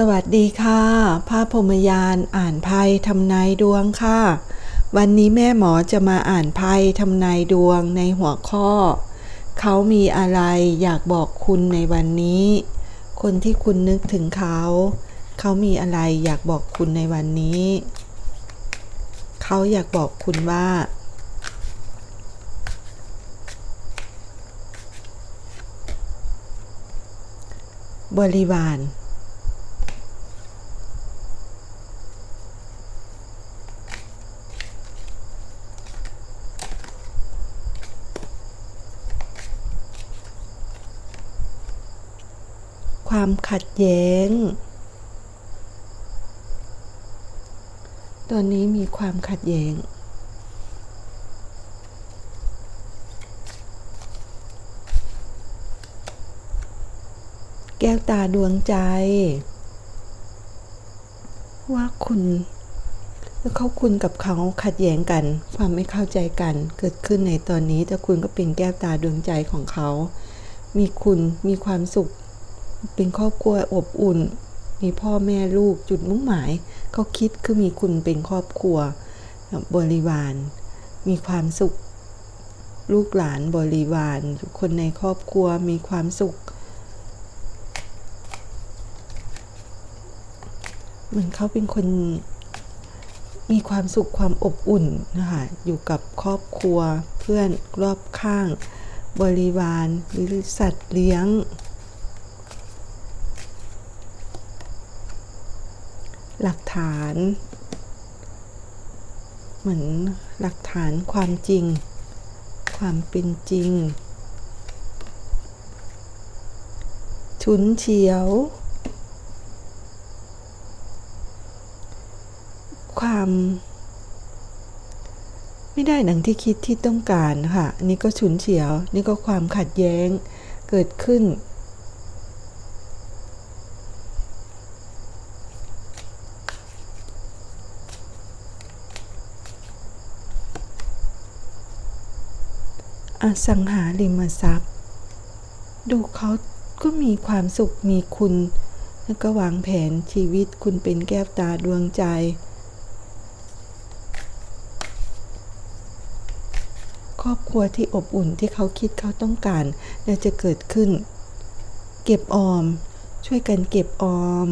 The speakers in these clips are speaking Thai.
สวัสดีค่ะพระพรมยานอ่านไพ่ทำนายดวงค่ะ วันนี้แม่หมอจะมาอ่านไพ่ทำนายดวงในหัวข้อ เขามีอะไรอยากบอกคุณในวันนี้ คนที่คุณนึกถึงเขา เขามีอะไรอยากบอกคุณในวันนี้ เขาอยากบอกคุณว่า บริวาร ความขัดแย้ง ตอนนี้มีความขัดแย้ง แก้วตาดวงใจ ว่าคุณแล้วเขาคุณกับเขาขัดแย้งกัน ความไม่เข้าใจกันเกิดขึ้นในตอนนี้แต่คุณก็เป็นแก้วตาดวงใจของเขา มีคุณมีความสุข เป็นครอบครัวอบอุ่น มีพ่อแม่ลูกจุดมุ่งหมายเขาคิดคือมีคุณเป็นครอบครัวบริวาร มีความสุข ลูกหลานบริวารคนในครอบครัวมีความสุขเหมือนเขาเป็นคนมีความสุขความอบอุ่นนะคะอยู่กับครอบครัวเพื่อนรอบข้าง บริวารหรือสัตว์เลี้ยง หลักฐาน เหมือนหลักฐานความจริง ความเป็นจริง ฉุนเฉียว ความไม่ได้ดังที่คิดที่ต้องการค่ะนนี่ก็ฉุนเฉียว นี่ก็ความขัดแย้งเกิดขึ้น สังหาริมทรัพย์ ดูเขาก็มีความสุขมีคุณ แล้วก็วางแผนชีวิตคุณเป็นแก้วตาดวงใจ ครอบครัวที่อบอุ่นที่เขาคิดเขาต้องการและจะเกิดขึ้น เก็บออม ช่วยกันเก็บออม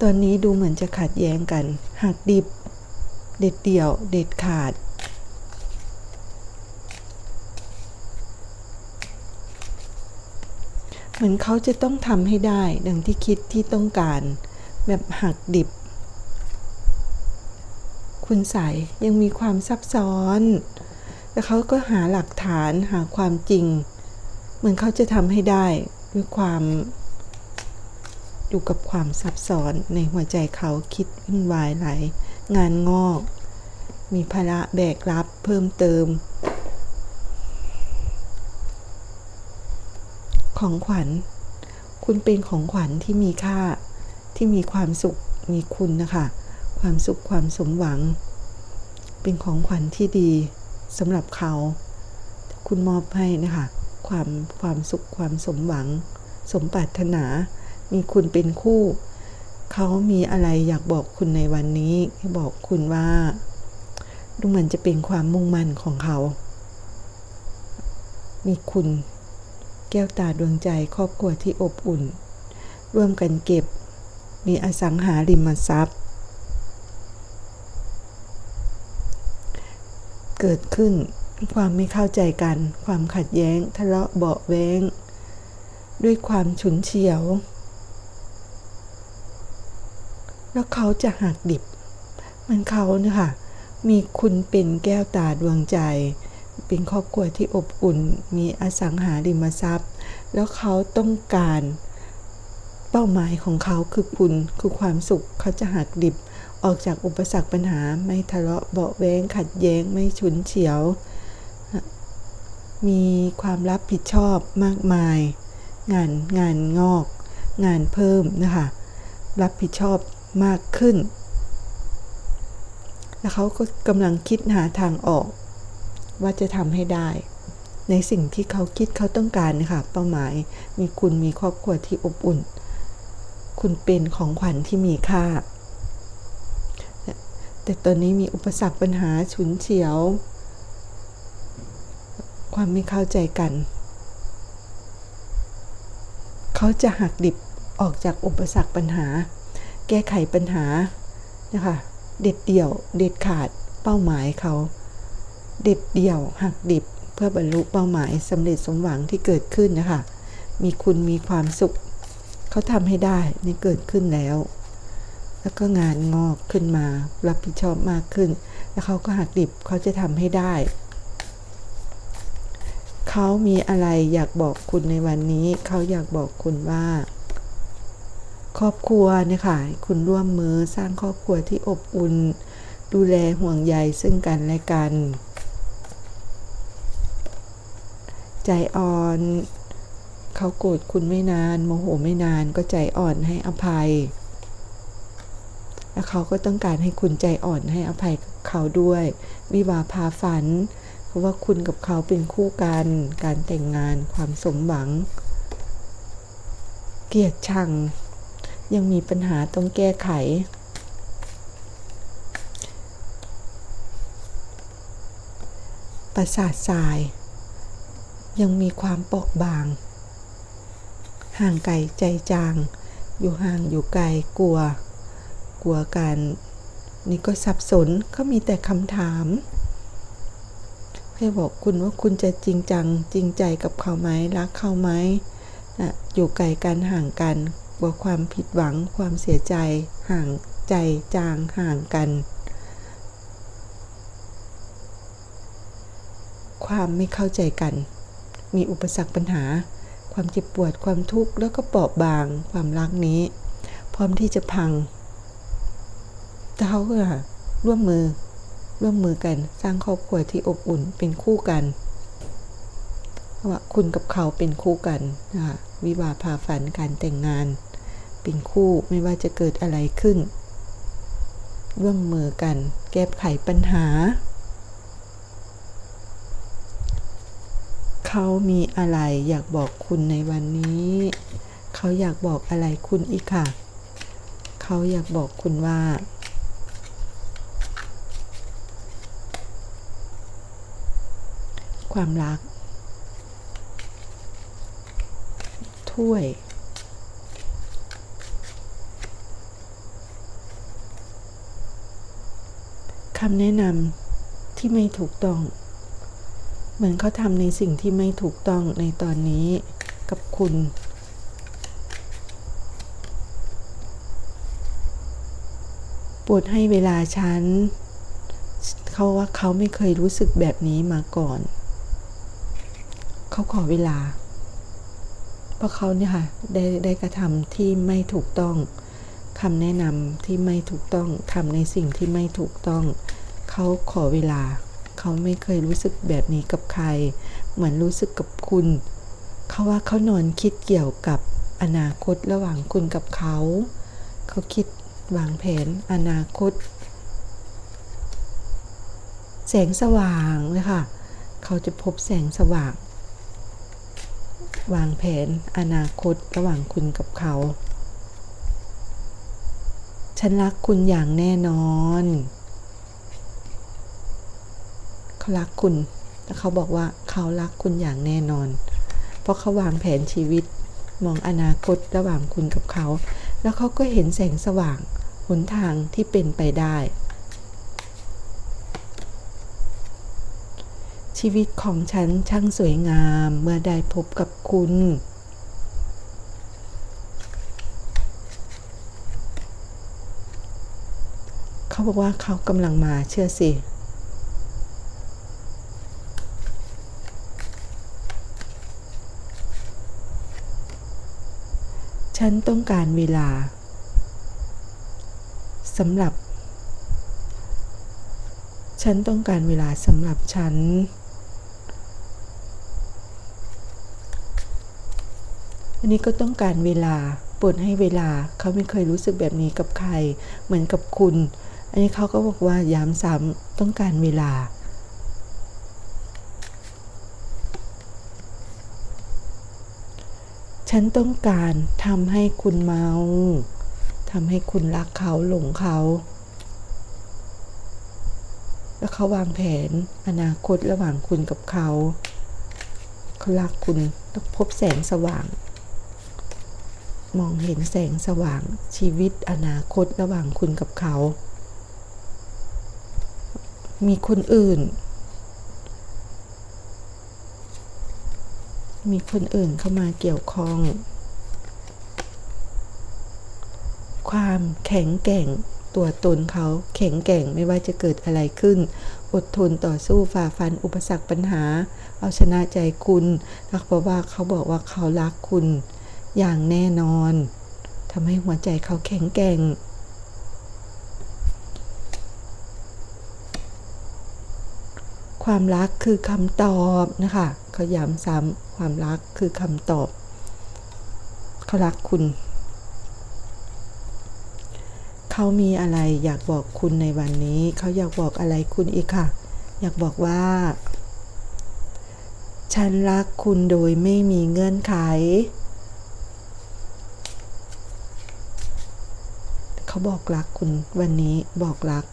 ตอนนี้ดูเหมือนจะขัดแย้งกันหักดิบ เด็ดเดี่ยวเด็ดขาด เหมือนเขาจะต้องทำให้ได้ ดังที่คิดที่ต้องการ แบบหักดิบ คุณใสยังมีความซับซ้อน แต่เขาก็หาหลักฐานหาความจริง เหมือนเขาจะทำให้ได้ด้วยความอยู่กับความซับซ้อนในหัวใจเขาคิดวุ่นวายหลาย งานงอก มีภาระแบกรับเพิ่มเติม ของขวัญ คุณเป็นของขวัญที่มีค่าที่มีความสุขมีคุณนะคะ ความสุขความสมหวัง เป็นของขวัญที่ดีสำหรับเขา คุณมอบให้นะคะ ความความสุขความสมหวัง สมปรารถนา มีคุณเป็นคู่ เขามีอะไรอยากบอกคุณในวันนี้บอกคุณว่าดูเหมือนจะเป็นความมุ่งมั่นของเขา มีคุณ แก้วตาดวงใจครอบครัวที่อบอุ่น ร่วมกันเก็บ มีอสังหาริมทรัพย์ เกิดขึ้นความไม่เข้าใจกัน ความขัดแย้ง ทะเลาะเบาแว้งด้วยความฉุนเฉียว แล้วเขาจะหักดิบ มันเขาเนี่ยค่ะ มีคุณเป็นแก้วตาดวงใจ เป็นครอบครัวที่อบอุ่น มีอสังหาริมทรัพย์ แล้วเขาต้องการเป้าหมายของเขาคือคุณคือความสุขเขาจะหักดิบ ออกจากอุปสรรคปัญหาไม่ทะเลาะเบาแวงขัดแย้งไม่ฉุนเฉียว มีความรับผิดชอบมากมาย งานงานงอก งานเพิ่มนะคะ รับผิดชอบ มากขึ้น แล้วเขาก็กำลังคิดหาทางออก ว่าจะทำให้ได้ ในสิ่งที่เขาคิดเขาต้องการนะคะเป้าหมายมีคุณมีครอบครัวที่อบอุ่น คุณเป็นของขวัญที่มีค่า แต่ตอนนี้มีอุปสรรคปัญหาฉุนเฉียว ความไม่เข้าใจกัน เขาจะหักดิบออกจากอุปสรรคปัญหา แก้ไขปัญหานะคะเด็ดเดี่ยวเด็ดขาดเป้าหมายเขา เด็ดเดี่ยวหักดิบเพื่อบรรลุเป้าหมายสำเร็จสมหวังที่เกิดขึ้นนะคะมีคุณมีความสุข เขาทำให้ได้นี่เกิดขึ้นแล้ว แล้วก็งานงอกขึ้นมา รับผิดชอบมากขึ้น แล้วเขาก็หักดิบเขาจะทำให้ได้ เขามีอะไรอยากบอกคุณในวันนี้ เขาอยากบอกคุณว่า ครอบครัวเนี่ยค่ะ คุณร่วมมือสร้างครอบครัวที่อบอุ่น ดูแลห่วงใยซึ่งกันและกัน ใจอ่อนเขาโกรธคุณไม่นาน โมโหไม่นานก็ใจอ่อนให้อภัย แล้วเขาก็ต้องการให้คุณใจอ่อนให้อภัยเขาด้วย วิวาพาฝัน เพราะว่าคุณกับเขาเป็นคู่กัน การแต่งงานความสมหวัง เกียดชัง ยังมีปัญหาต้องแก้ไข ประสาททราย ยังมีความเปราะบาง ห่างไกลใจจาง อยู่ห่างอยู่ไกลกลัว กลัวกันนี่ก็สับสนก็มีแต่คำถามให้บอกคุณว่าคุณจะจริงจัง จริงใจกับเขาไหมรักเขาไหมนะอยู่ไกลกันห่างกัน กลัวความผิดหวังความเสียใจ ห่างใจจางห่างกัน ความไม่เข้าใจกัน มีอุปสรรคปัญหา ความเจ็บปวดความทุกข์แล้วก็เปราะบางความรักนี้ พร้อมที่จะพังแต่เขาก็ร่วมมือ ร่วมมือกันสร้างครอบครัวที่อบอุ่นเป็นคู่กันว่าคุณกับเขาเป็นคู่กันนะคะวิวาพาฝันการแต่งงาน เป็นคู่ไม่ว่าจะเกิดอะไรขึ้น ร่วมมือกัน แก้ไขปัญหา เขามีอะไรอยากบอกคุณในวันนี้ เขาอยากบอกอะไรคุณอีกค่ะ เขาอยากบอกคุณว่าความรัก ถ้วย คำแนะนำที่ไม่ถูกต้อง เหมือนเขาทำในสิ่งที่ไม่ถูกต้องในตอนนี้กับคุณปรดให้เวลาฉัน เขาว่าเขาไม่เคยรู้สึกแบบนี้มาก่อน เขาขอเวลา เพราะเขาเนี่ยค่ะได้ได้กระทำที่ไม่ถูกต้อง คำแนะนำที่ไม่ถูกต้องทำในสิ่งที่ไม่ถูกต้อง เขาขอเวลา เขาไม่เคยรู้สึกแบบนี้กับใคร เหมือนรู้สึกกับคุณ เขาว่าเขานอนคิดเกี่ยวกับอนาคตระหว่างคุณกับเขา เขาคิดวางแผนอนาคต แสงสว่างเลยค่ะ เขาจะพบแสงสว่าง วางแผนอนาคตระหว่างคุณกับเขา ฉันรักคุณอย่างแน่นอนเขารักคุณแต่เขาบอกว่าเขารักคุณอย่างแน่นอน เพราะเขาวางแผนชีวิต มองอนาคตระหว่างคุณกับเขา แล้วเขาก็เห็นแสงสว่างหนทางที่เป็นไปได้ ชีวิตของฉันช่างสวยงามเมื่อได้พบกับคุณ เขาบอกว่าเขากำลังมาเชื่อสิฉันต้องการเวลาสำหรับ ฉันต้องการเวลาสำหรับฉัน อันนี้ก็ต้องการเวลาปรดให้เวลาเขาไม่เคยรู้สึกแบบนี้กับใคร เหมือนกับคุณ อันนี้เขาก็บอกว่าย้ำซ้ำต้องการเวลา ฉันต้องการทำให้คุณเมาทำให้คุณรักเขาหลงเขา แล้วเขาวางแผนอนาคตระหว่างคุณกับเขาเขารักคุณต้องพบแสงสว่าง มองเห็นแสงสว่างชีวิตอนาคตระหว่างคุณกับเขา มีคนอื่น มีคนอื่นเข้ามาเกี่ยวข้อง ความแข็งแกร่งตัวตนเขาแข็งแกร่งไม่ว่าจะเกิดอะไรขึ้น อดทนต่อสู้ฝ่าฟันอุปสรรคปัญหา เอาชนะใจคุณรักเพราะว่าเขาบอกว่าเขารักคุณอย่างแน่นอนทำให้หัวใจเขาแข็งแกร่ง ความรักคือคำตอบนะคะเขาย้ำซ้ำความรักคือคำตอบ เขารักคุณ เขามีอะไรอยากบอกคุณในวันนี้ เขาอยากบอกอะไรคุณอีกค่ะ อยากบอกว่า ฉันรักคุณโดยไม่มีเงื่อนไข เขาบอกรักคุณวันนี้บอกรัก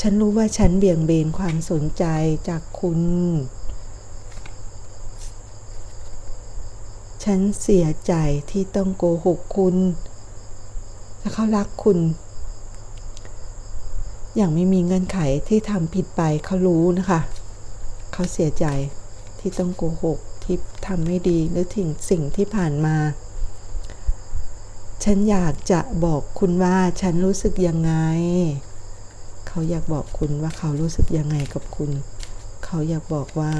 ฉันรู้ว่าฉันเบี่ยงเบนความสนใจจากคุณ ฉันเสียใจที่ต้องโกหกคุณแต่เขารักคุณ อย่างไม่มีเงื่อนไขที่ทำผิดไปเขารู้นะคะ เขาเสียใจที่ต้องโกหกที่ทำไม่ดีหรือถึงสิ่งที่ผ่านมา ฉันอยากจะบอกคุณว่าฉันรู้สึกยังไง เขาอยากบอกคุณว่าเขารู้สึกยังไงกับคุณ เขาอยากบอกว่า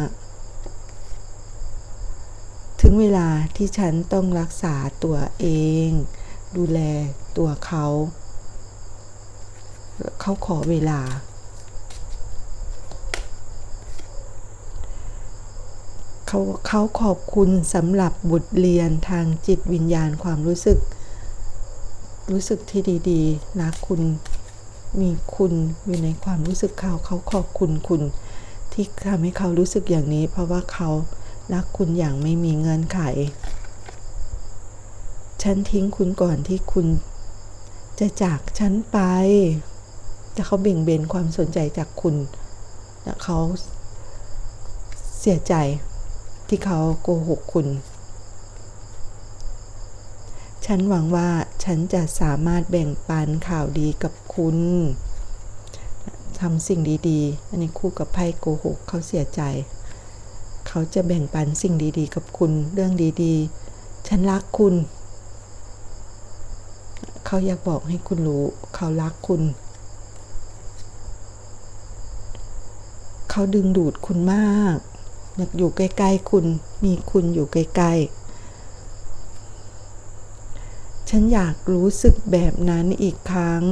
ถึงเวลาที่ฉันต้องรักษาตัวเอง ดูแลตัวเขา เขาขอเวลา เขาเขาขอบคุณสำหรับบทเรียนทางจิตวิญญาณความรู้สึก รู้สึกที่ดี ๆ รักคุณ มีคุณอยู่ในความรู้สึกเขาเขาขอบคุณคุณ ที่ทำให้เขารู้สึกอย่างนี้ เพราะว่าเขารักคุณอย่างไม่มีเงื่อนไข ฉันทิ้งคุณก่อนที่คุณ จะจากฉันไป แต่เขาเบี่ยงเบนความสนใจจากคุณและเขาเสียใจที่เขาโกหกคุณ ฉันหวังว่าฉันจะสามารถแบ่งปันข่าวดีกับคุณทำสิ่งดีๆ อันนี้คู่กับไพ่โกหกเขาเสียใจ เขาจะแบ่งปันสิ่งดีๆ กับคุณเรื่องดีๆ ฉันรักคุณ เขาอยากบอกให้คุณรู้ เขารักคุณ เขาดึงดูดคุณมาก อยากอยู่ใกล้ ๆ คุณ มีคุณอยู่ใกล้ ๆ ฉันอยากรู้สึกแบบนั้นอีกครั้ง